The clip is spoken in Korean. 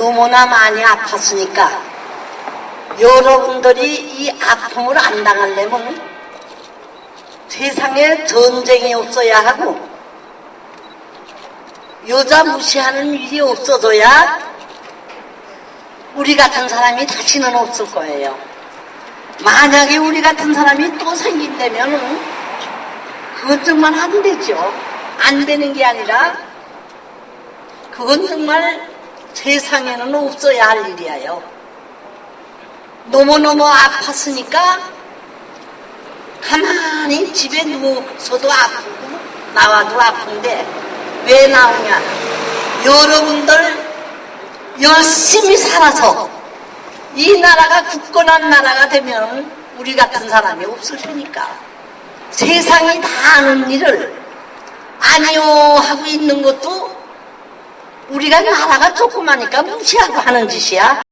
너무나 많이 아팠으니까 여러분들이 이 아픔을 안 당하려면 세상에 전쟁이 없어야 하고 여자 무시하는 일이 없어져야 우리 같은 사람이 다시는 없을 거예요. 만약에 우리 같은 사람이 또 생긴다면 그건 정말 안 되죠. 안 되는 게 아니라 그건 정말 세상에는 없어야 할 일이에요. 너무너무 아팠으니까 가만히 집에 누워서도 아프고 나와도 아픈데 왜 나오냐? 여러분들 열심히 살아서 이 나라가 굳건한 나라가 되면 우리 같은 사람이 없을 테니까 세상이 다 아는 일을 아니요 하고 있는 것도 우리가 나라가 조그마니까 무시하고 하는 짓이야.